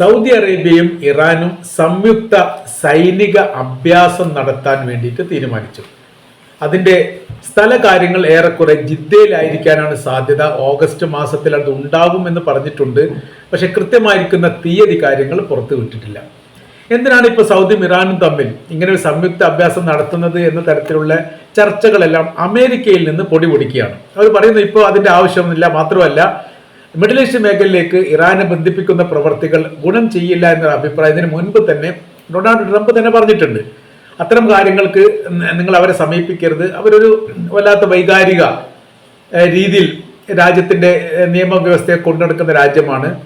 Saudi അറേബ്യയും ഇറാനും സംയുക്ത സൈനിക അഭ്യാസം നടത്താൻ വേണ്ടിയിട്ട് തീരുമാനിച്ചു. അതിന്റെ സ്ഥല കാര്യങ്ങൾ ഏറെക്കുറെ ജിദ്ദയിലായിരിക്കാനാണ് സാധ്യത. ഓഗസ്റ്റ് മാസത്തിൽ അത് ഉണ്ടാകുമെന്ന് പറഞ്ഞിട്ടുണ്ട്. പക്ഷെ കൃത്യമായിരിക്കുന്ന തീയതി കാര്യങ്ങൾ പുറത്തു വിട്ടിട്ടില്ല. എന്തിനാണ് ഇപ്പോൾ സൗദിയും ഇറാനും തമ്മിൽ ഇങ്ങനെ ഒരു സംയുക്ത അഭ്യാസം നടത്തുന്നത് എന്ന തരത്തിലുള്ള ചർച്ചകളെല്ലാം അമേരിക്കയിൽ നിന്ന് പൊടി പൊടിക്കുകയാണ് അവർ പറയുന്നു ഇപ്പോൾ അതിന്റെ ആവശ്യമൊന്നുമില്ല മാത്രമല്ല മിഡിൽ ഈസ്റ്റ് മേഖലയിലേക്ക് ഇറാനെ ബന്ധിപ്പിക്കുന്ന പ്രവർത്തികൾ ഗുണം ചെയ്യില്ല എന്ന അഭിപ്രായത്തിന് മുൻപ് തന്നെ ഡൊണാൾഡ് ട്രംപ് തന്നെ പറഞ്ഞിട്ടുണ്ട്. അത്തരം കാര്യങ്ങൾക്ക് നിങ്ങൾ അവരെ സമീപിക്കരുത്. അവരൊരു വല്ലാത്ത വൈകാരിക രീതിയിൽ രാജ്യത്തിന്റെ നിയമവ്യവസ്ഥയെ കൊണ്ടുനടക്കുന്ന രാജ്യമാണ്.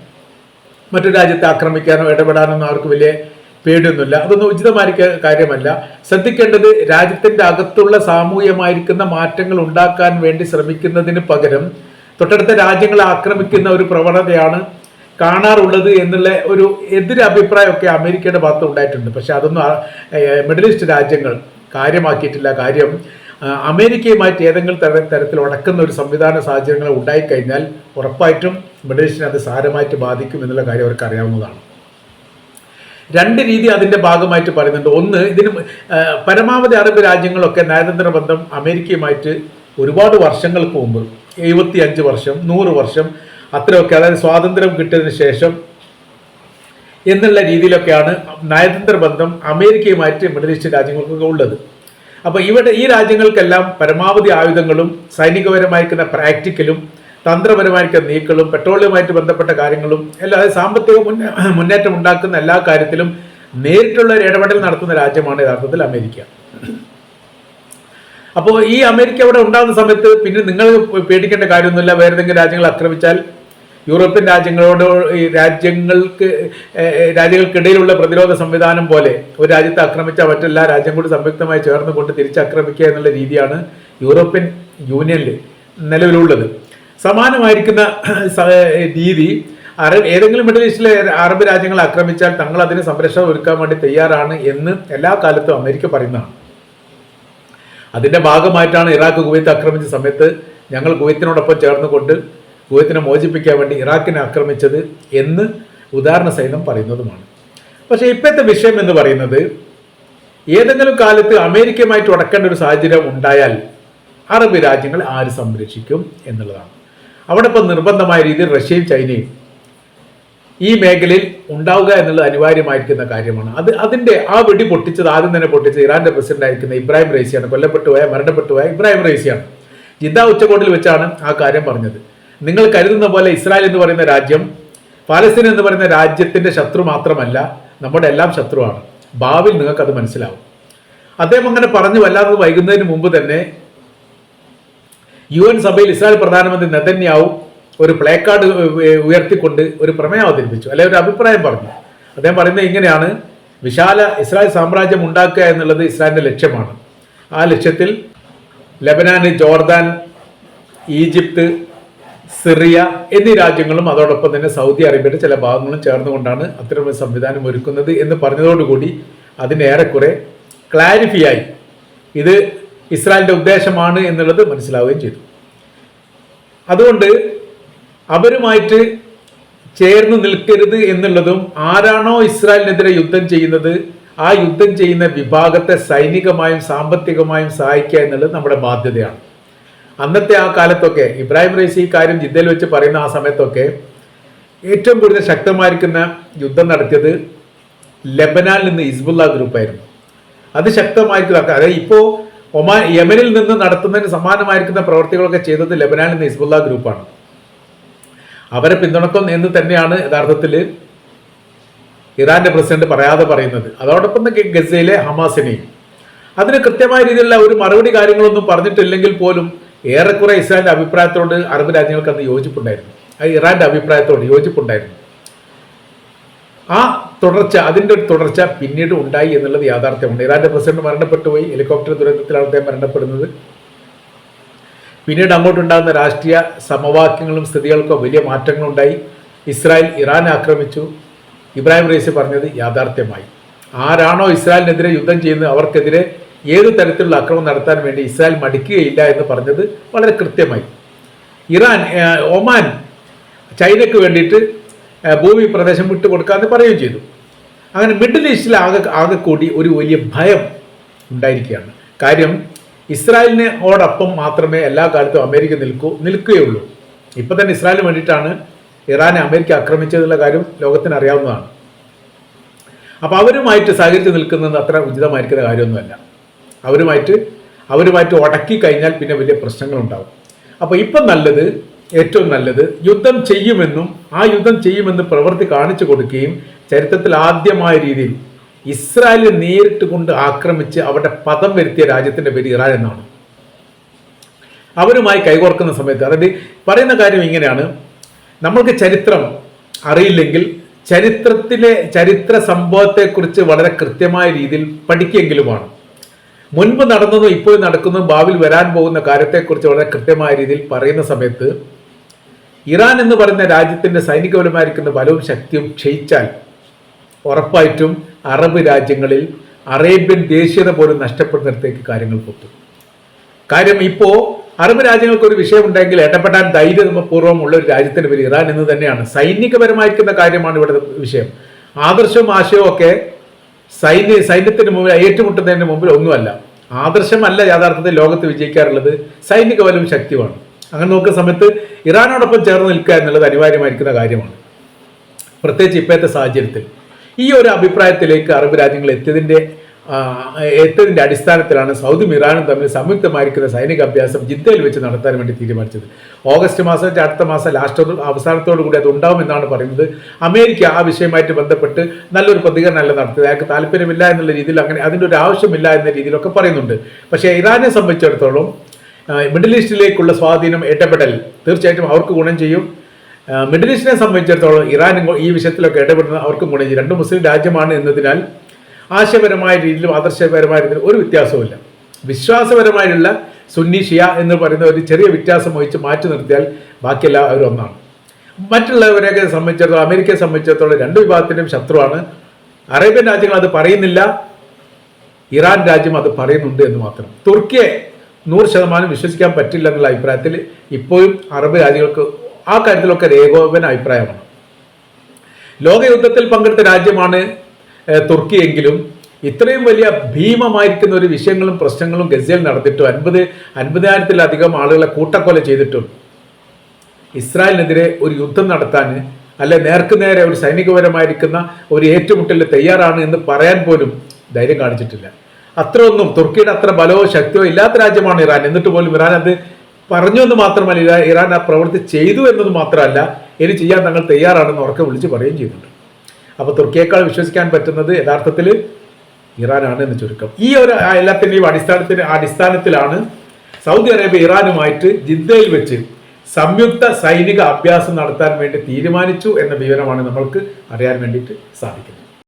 മറ്റു രാജ്യത്തെ ആക്രമിക്കാനോ ഇടപെടാനോ അവർക്ക് വലിയ പേടിയൊന്നുമില്ല. അതൊന്നും ഉചിതമായിരിക്ക കാര്യമല്ല. ശ്രദ്ധിക്കേണ്ടത് രാജ്യത്തിന്റെ അകത്തുള്ള സാമൂഹ്യമായിരിക്കുന്ന മാറ്റങ്ങൾ ഉണ്ടാക്കാൻ വേണ്ടി ശ്രമിക്കുന്നതിന് പകരം തൊട്ടടുത്ത രാജ്യങ്ങളെ ആക്രമിക്കുന്ന ഒരു പ്രവണതയാണ് കാണാറുള്ളത് എന്നുള്ള ഒരു എതിരഭിപ്രായമൊക്കെ അമേരിക്കയുടെ ഭാഗത്ത് ഉണ്ടായിട്ടുണ്ട്. പക്ഷെ അതൊന്നും മിഡിൽ ഈസ്റ്റ് രാജ്യങ്ങൾ കാര്യമാക്കിയിട്ടില്ല. കാര്യം അമേരിക്കയുമായിട്ട് ഏതെങ്കിലും തര തരത്തിൽ ഉടക്കുന്ന ഒരു സംവിധാന സാഹചര്യങ്ങൾ ഉണ്ടായിക്കഴിഞ്ഞാൽ ഉറപ്പായിട്ടും മിഡിൽ ഈസ്റ്റിനെ അത് സാരമായിട്ട് ബാധിക്കും എന്നുള്ള കാര്യം അവർക്ക് അറിയാവുന്നതാണ്. രണ്ട് രീതി അതിന്റെ ഭാഗമായിട്ട് പറയുന്നുണ്ട്. ഒന്ന് ഇതിന് പരമാവധി അറബ് രാജ്യങ്ങളൊക്കെ നയതന്ത്ര ബന്ധം അമേരിക്കയുമായിട്ട് ഒരുപാട് വർഷങ്ങൾക്ക് മുമ്പ് എഴുപത്തി അഞ്ച് വർഷം നൂറ് വർഷം അത്രയൊക്കെ അതായത് സ്വാതന്ത്ര്യം കിട്ടിയതിന് ശേഷം എന്നുള്ള രീതിയിലൊക്കെയാണ് നയതന്ത്ര ബന്ധം അമേരിക്കയുമായിട്ട് മിഡിൽ ഈസ്റ്റ് രാജ്യങ്ങൾക്കൊക്കെ ഉള്ളത്. അപ്പോൾ ഇവിടെ ഈ രാജ്യങ്ങൾക്കെല്ലാം പരമാവധി ആയുധങ്ങളും സൈനികപരമായിരിക്കുന്ന പ്രാക്ടിക്കലും തന്ത്രപരമായിരിക്കുന്ന നീക്കലും പെട്രോളിയവുമായിട്ട് ബന്ധപ്പെട്ട കാര്യങ്ങളും എല്ലാ സാമ്പത്തിക മുന്നേറ്റം ഉണ്ടാക്കുന്ന എല്ലാ കാര്യത്തിലും നേരിട്ടുള്ള ഒരു ഇടപെടൽ നടത്തുന്ന രാജ്യമാണ് യഥാർത്ഥത്തിൽ അമേരിക്ക. അപ്പോൾ ഈ അമേരിക്ക അവിടെ ഉണ്ടാകുന്ന സമയത്ത് പിന്നെ നിങ്ങൾ പേടിക്കേണ്ട കാര്യമൊന്നുമില്ല. വേറെ ഏതെങ്കിലും രാജ്യങ്ങൾ ആക്രമിച്ചാൽ യൂറോപ്യൻ രാജ്യങ്ങളോട് ഈ രാജ്യങ്ങൾക്ക് രാജ്യങ്ങൾക്കിടയിലുള്ള പ്രതിരോധ സംവിധാനം പോലെ ഒരു രാജ്യത്തെ ആക്രമിച്ചാൽ മറ്റെല്ലാ രാജ്യം കൂടി സംയുക്തമായി ചേർന്നുകൊണ്ട് തിരിച്ചാക്രമിക്കുക എന്നുള്ള രീതിയാണ് യൂറോപ്യൻ യൂണിയനിൽ നിലവിലുള്ളത്. സമാനമായിരിക്കുന്ന രീതി അറബ് ഏതെങ്കിലും മിഡിൽ ഈസ്റ്റിലെ അറബ് രാജ്യങ്ങൾ ആക്രമിച്ചാൽ തങ്ങൾ അതിന് സംരക്ഷണം ഒരുക്കാൻ വേണ്ടി തയ്യാറാണ് എന്ന് എല്ലാ കാലത്തും അമേരിക്ക പറയുന്നതാണ്. അതിന്റെ ഭാഗമായിട്ടാണ് ഇറാഖ് കുവൈത്ത് ആക്രമിച്ച സമയത്ത് ഞങ്ങൾ കുവൈത്തിനോടൊപ്പം ചേർന്നുകൊണ്ട് കുവൈത്തിനെ മോചിപ്പിക്കാൻ വേണ്ടി ഇറാഖിനെ ആക്രമിച്ചത് എന്ന് ഉദാഹരണ സഹിതം പറയുന്നതുമാണ്. പക്ഷേ ഇപ്പോഴത്തെ വിഷയം എന്ന് പറയുന്നത് ഏതെങ്കിലും കാലത്ത് അമേരിക്കയുമായിട്ട് ഉടക്കേണ്ട ഒരു സാഹചര്യം ഉണ്ടായാൽ അറബ് രാജ്യങ്ങൾ ആര് സംരക്ഷിക്കും എന്നുള്ളതാണ്. അവിടെ ഇപ്പം നിർബന്ധമായ രീതിയിൽ റഷ്യയും ചൈനയും ഈ മേഖലയിൽ ഉണ്ടാവുക എന്നുള്ളത് അനിവാര്യമായിരിക്കുന്ന കാര്യമാണ്. അത് അതിന്റെ ആ വെടി പൊട്ടിച്ചത് ആദ്യം തന്നെ പൊട്ടിച്ചത് ഇറാന്റെ പ്രസിഡന്റ് ആയിരിക്കുന്ന ഇബ്രാഹിം റൈസിയാണ് കൊല്ലപ്പെട്ടു പോയ മരണപ്പെട്ടു പോയ ഇബ്രാഹിം റൈസിയാണ് ജിദ്ദ ഉച്ചകോട്ടിൽ വെച്ചാണ് ആ കാര്യം പറഞ്ഞത്. നിങ്ങൾ കരുതുന്ന പോലെ ഇസ്രായേൽ എന്ന് പറയുന്ന രാജ്യം പാലസ്തീൻ എന്ന് പറയുന്ന രാജ്യത്തിന്റെ ശത്രു മാത്രമല്ല നമ്മുടെ എല്ലാം ശത്രുവാണ്. ഭാവിയിൽ നിങ്ങൾക്ക് അത് മനസ്സിലാവും. അദ്ദേഹം അങ്ങനെ പറഞ്ഞു വല്ലാത്തത് വൈകുന്നതിന് മുമ്പ് തന്നെ യു എൻ സഭയിൽ ഇസ്രായേൽ പ്രധാനമന്ത്രി നെതന്യാവും ഒരു പ്ലേ കാർഡ് ഉയർത്തിക്കൊണ്ട് ഒരു പ്രമേയം അവതരിപ്പിച്ചു. അല്ലെ ഒരു അഭിപ്രായം പറഞ്ഞു. അദ്ദേഹം പറയുന്നത് ഇങ്ങനെയാണ്. വിശാല ഇസ്രായേൽ സാമ്രാജ്യം ഉണ്ടാക്കുക എന്നുള്ളത് ഇസ്രായേലിന്റെ ലക്ഷ്യമാണ്. ആ ലക്ഷ്യത്തിൽ ലബനാന് ജോർദാൻ ഈജിപ്ത് സിറിയ എന്നീ രാജ്യങ്ങളും അതോടൊപ്പം തന്നെ സൗദി അറേബ്യയുടെ ചില ഭാഗങ്ങളും ചേർന്നുകൊണ്ടാണ് അത്തരമൊരു സംവിധാനം ഒരുക്കുന്നത് എന്ന് പറഞ്ഞതോടുകൂടി അതിനേറെക്കുറെ ക്ലാരിഫൈ ആയി. ഇത് ഇസ്രായേലിന്റെ ഉദ്ദേശമാണ് എന്നുള്ളത് മനസ്സിലാവുകയും ചെയ്തു. അതുകൊണ്ട് അവരുമായിട്ട് ചേർന്ന് നിൽക്കരുത് എന്നുള്ളതും ആരാണോ ഇസ്രായേലിനെതിരെ യുദ്ധം ചെയ്യുന്നത് ആ യുദ്ധം ചെയ്യുന്ന വിഭാഗത്തെ സൈനികമായും സാമ്പത്തികമായും സഹായിക്കുക എന്നുള്ളത് നമ്മുടെ ബാധ്യതയാണ്. അന്നത്തെ ആ കാലത്തൊക്കെ ഇബ്രാഹിം റൈസി കാര്യം ജിദ്ദയിൽ വെച്ച് പറയുന്ന ആ സമയത്തൊക്കെ ഏറ്റവും കൂടുതൽ ശക്തമായിരിക്കുന്ന യുദ്ധം നടത്തിയത് ലബനാൽ നിന്ന് ഹിസ്ബുല്ല ഗ്രൂപ്പായിരുന്നു. അത് ശക്തമായിരിക്കുന്ന അതായത് ഇപ്പോൾ ഒമാൻ യമനിൽ നിന്ന് നടത്തുന്നതിന് സമാനമായിരിക്കുന്ന പ്രവർത്തികളൊക്കെ ചെയ്തത് ലെബനാനിൽ നിന്ന് ഹിസ്ബുല്ല ഗ്രൂപ്പാണ്. അവരെ പിന്തുണക്കും എന്ന് തന്നെയാണ് യഥാർത്ഥത്തിൽ ഇറാന്റെ പ്രസിഡന്റ് പറയാതെ പറയുന്നത്. അതോടൊപ്പം ഗസയിലെ ഹമാസിനെയും. അതിന് കൃത്യമായ രീതിയിലുള്ള ഒരു മറുപടി കാര്യങ്ങളൊന്നും പറഞ്ഞിട്ടില്ലെങ്കിൽ പോലും ഏറെക്കുറെ ഇസ്രായേലിന്റെ അഭിപ്രായത്തോട് അറബ് രാജ്യങ്ങൾക്ക് അന്ന് യോജിപ്പുണ്ടായിരുന്നു. അത് ഇറാന്റെ അഭിപ്രായത്തോട് യോജിപ്പുണ്ടായിരുന്നു. ആ തുടർച്ച അതിന്റെ ഒരു തുടർച്ച പിന്നീട് ഉണ്ടായി എന്നുള്ളത് യാഥാർത്ഥ്യമാണ്. ഇറാന്റെ പ്രസിഡന്റ് മരണപ്പെട്ടുപോയി ഹെലികോപ്റ്റർ ദുരന്തത്തിലാണ് അദ്ദേഹം മരണപ്പെടുന്നത്. പിന്നീട് അങ്ങോട്ടുണ്ടാകുന്ന രാഷ്ട്രീയ സമവാക്യങ്ങളും സ്ഥിതികൾക്കോ വലിയ മാറ്റങ്ങളുണ്ടായി. ഇസ്രായേൽ ഇറാൻ ആക്രമിച്ചു. ഇബ്രാഹിം റൈസി പറഞ്ഞത് യാഥാർത്ഥ്യമായി. ആരാണോ ഇസ്രായേലിനെതിരെ യുദ്ധം ചെയ്യുന്നത് അവർക്കെതിരെ ഏത് തരത്തിലുള്ള ആക്രമണം നടത്താൻ വേണ്ടി ഇസ്രായേൽ മടിക്കുകയില്ല എന്ന് പറഞ്ഞത് വളരെ കൃത്യമായി. ഇറാൻ ഒമാൻ ചൈനയ്ക്ക് വേണ്ടിയിട്ട് ഭൂമി പ്രദേശം വിട്ടുകൊടുക്കാമെന്ന് പറയുകയും ചെയ്തു. അങ്ങനെ മിഡിൽ ഈസ്റ്റിൽ ആകെ ആകെ കൂടി ഒരു വലിയ ഭയം ഉണ്ടായിരിക്കുകയാണ്. കാര്യം ഇസ്രായേലിനോടൊപ്പം മാത്രമേ എല്ലാ കാലത്തും അമേരിക്ക നിൽക്കൂ നിൽക്കുകയുള്ളൂ. ഇപ്പം തന്നെ ഇസ്രായേലിന് വേണ്ടിയിട്ടാണ് ഇറാനെ അമേരിക്ക ആക്രമിച്ചതെന്നുള്ള കാര്യം ലോകത്തിന് അറിയാവുന്നതാണ്. അപ്പോൾ അവരുമായിട്ട് സഹകരിച്ച് നിൽക്കുന്നത് അത്ര ഉചിതമായിരിക്കുന്ന കാര്യമൊന്നുമല്ല. അവരുമായിട്ട് അവരുമായിട്ട് ഉടക്കി കഴിഞ്ഞാൽ പിന്നെ വലിയ പ്രശ്നങ്ങളുണ്ടാവും. അപ്പോൾ ഇപ്പം നല്ലത് ഏറ്റവും നല്ലത് യുദ്ധം ചെയ്യുമെന്നും ആ യുദ്ധം ചെയ്യുമെന്ന് പ്രവൃത്തി കാണിച്ചു കൊടുക്കുകയും ചരിത്രത്തിൽ ആദ്യമായ രീതിയിൽ ഇസ്രായേലിനെ നേരിട്ട് കൊണ്ട് ആക്രമിച്ച് അവരുടെ പദം വരുത്തിയ രാജ്യത്തിന്റെ പേര് ഇറാൻ എന്നാണ്. അവരുമായി കൈകോർക്കുന്ന സമയത്ത് അതായത് പറയുന്ന കാര്യം ഇങ്ങനെയാണ്. നമ്മൾക്ക് ചരിത്രം അറിയില്ലെങ്കിൽ ചരിത്രത്തിലെ ചരിത്ര സംഭവത്തെക്കുറിച്ച് വളരെ കൃത്യമായ രീതിയിൽ പഠിക്കെങ്കിലുമാണ്. മുൻപ് നടന്നതും ഇപ്പോൾ നടക്കുന്നതും ഭാവിയിൽ വരാൻ പോകുന്ന കാര്യത്തെക്കുറിച്ച് വളരെ കൃത്യമായ രീതിയിൽ പറയുന്ന സമയത്ത് ഇറാൻ എന്ന് പറയുന്ന രാജ്യത്തിന്റെ സൈനികപരമായിരിക്കുന്ന ബലവും ശക്തിയും ക്ഷയിച്ചാൽ ഉറപ്പായിട്ടും അറബ് രാജ്യങ്ങളിൽ അറേബ്യൻ ദേശീയത പോലും നഷ്ടപ്പെടുന്നിടത്തേക്ക് കാര്യങ്ങൾ പൊത്തും കാര്യം ഇപ്പോൾ അറബ് രാജ്യങ്ങൾക്ക് ഒരു വിഷയമുണ്ടെങ്കിൽ ഇടപെടാൻ ധൈര്യപൂർവം ഉള്ള ഒരു രാജ്യത്തിന് പേര് ഇറാൻ എന്ന് തന്നെയാണ്. സൈനികപരമായിരിക്കുന്ന കാര്യമാണ് ഇവിടെ വിഷയം. ആദർശവും ആശയവും ഒക്കെ സൈന്യ സൈന്യത്തിന് മുമ്പിൽ ഏറ്റുമുട്ടുന്നതിന് മുമ്പിൽ ഒന്നുമല്ല. ആദർശമല്ല യഥാർത്ഥത്തിൽ ലോകത്ത് വിജയിക്കാറുള്ളത് സൈനിക ബലവും ശക്തിയുമാണ്. അങ്ങനെ നോക്കുന്ന സമയത്ത് ഇറാനോടൊപ്പം ചേർന്ന് നിൽക്കുക എന്നുള്ളത് അനിവാര്യമായിരിക്കുന്ന കാര്യമാണ്. പ്രത്യേകിച്ച് ഇപ്പോഴത്തെ സാഹചര്യത്തിൽ. ഈ ഒരു അഭിപ്രായത്തിലേക്ക് അറബ് രാജ്യങ്ങൾ എത്തിയതിന്റെ എത്തതിന്റെ അടിസ്ഥാനത്തിലാണ് സൗദി ഇറാനും തമ്മിൽ സംയുക്തമായിരിക്കുന്ന സൈനിക അഭ്യാസം ജിദ്ദയിൽ വെച്ച് നടത്താൻ വേണ്ടി തീരുമാനിച്ചത്. ഓഗസ്റ്റ് മാസം അടുത്ത മാസം ലാസ്റ്റ് അവസാനത്തോടു കൂടി അത് ഉണ്ടാവുമെന്നാണ് പറയുന്നത്. അമേരിക്ക ആ വിഷയമായിട്ട് ബന്ധപ്പെട്ട് നല്ലൊരു പ്രതികരണം അല്ല നടത്തിയത്. അയാൾക്ക് താല്പര്യമില്ല എന്നുള്ള രീതിയിൽ അങ്ങനെ അതിന്റെ ഒരു ആവശ്യമില്ല എന്ന രീതിയിലൊക്കെ പറയുന്നുണ്ട്. പക്ഷേ ഇറാനെ സംബന്ധിച്ചിടത്തോളം മിഡിൽ ഈസ്റ്റിലേക്കുള്ള സ്വാധീനം ഇടപെടൽ തീർച്ചയായിട്ടും അവർക്ക് ഗുണം ചെയ്യും. മിഡിൽ ഈസ്റ്റിനെ സംബന്ധിച്ചിടത്തോളം ഇറാൻ ഈ വിഷയത്തിലൊക്കെ ഇടപെടുന്ന അവർക്കും ഗുണം രണ്ട് മുസ്ലിം രാജ്യമാണ് എന്നതിനാൽ ആശയപരമായ രീതിയിലും ആദർശപരമായ രീതിയിലും ഒരു വ്യത്യാസവുമില്ല. വിശ്വാസപരമായുള്ള സുന്നി ഷിയ എന്ന് പറയുന്ന ഒരു ചെറിയ വ്യത്യാസം വഹിച്ച് മാറ്റി നിർത്തിയാൽ ബാക്കിയെല്ലാം അവർ ഒന്നാണ്. മറ്റുള്ളവരെയൊക്കെ സംബന്ധിച്ചിടത്തോളം അമേരിക്കയെ സംബന്ധിച്ചിടത്തോളം രണ്ട് വിഭാഗത്തിന്റെയും ശത്രുവാണ്. അറേബ്യൻ രാജ്യങ്ങൾ അത് പറയുന്നില്ല. ഇറാൻ രാജ്യം അത് പറയുന്നുണ്ട് എന്ന് മാത്രം. തുർക്കിയെ നൂറ് ശതമാനം വിശ്വസിക്കാൻ പറ്റില്ല എന്നുള്ള അഭിപ്രായത്തിൽ ഇപ്പോഴും അറബ് രാജ്യങ്ങൾക്ക് ആ കാര്യത്തിലൊക്കെ ഏകോപന അഭിപ്രായമാണ്. ലോകയുദ്ധത്തിൽ പങ്കെടുത്ത രാജ്യമാണ് തുർക്കി എങ്കിലും ഇത്രയും വലിയ ഭീമമായിരിക്കുന്ന ഒരു വിഷയങ്ങളും പ്രശ്നങ്ങളും ഗസയിൽ നടത്തിയിട്ടും അൻപത് അൻപതിനായിരത്തിലധികം ആളുകളെ കൂട്ടക്കൊല ചെയ്തിട്ടും ഇസ്രായേലിനെതിരെ ഒരു യുദ്ധം നടത്താൻ അല്ലെ നേർക്ക് നേരെ ഒരു സൈനികപരമായിരിക്കുന്ന ഒരു ഏറ്റുമുട്ടലിൽ തയ്യാറാണ് എന്ന് പറയാൻ പോലും ധൈര്യം കാണിച്ചിട്ടില്ല. അത്രയൊന്നും തുർക്കിയുടെ അത്ര ബലവോ ശക്തിയോ ഇല്ലാത്ത രാജ്യമാണ് ഇറാൻ. എന്നിട്ട് പോലും ഇറാൻ അത് പറഞ്ഞു എന്ന് മാത്രമല്ല ഇറാ- ഇറാൻ ആ പ്രവൃത്തി ചെയ്തു എന്നത് മാത്രമല്ല ഇനി ചെയ്യാൻ തങ്ങൾ തയ്യാറാണെന്ന് ഉറക്കെ വിളിച്ച് പറയുകയും ചെയ്യുന്നുണ്ട്. അപ്പോൾ തുർക്കിയേക്കാൾ വിശ്വസിക്കാൻ പറ്റുന്നത് യഥാർത്ഥത്തിൽ ഇറാനാണ് എന്ന് ചുരുക്കം. ഈ ഒരു എല്ലാത്തിന്റെയും അടിസ്ഥാനത്തിന് അടിസ്ഥാനത്തിലാണ് സൗദി അറേബ്യ ഇറാനുമായിട്ട് ജിദ്ദയിൽ വെച്ച് സംയുക്ത സൈനിക അഭ്യാസം നടത്താൻ വേണ്ടി തീരുമാനിച്ചു എന്ന വിവരമാണ് നമ്മൾക്ക് അറിയാൻ വേണ്ടിയിട്ട് സാധിക്കുന്നത്.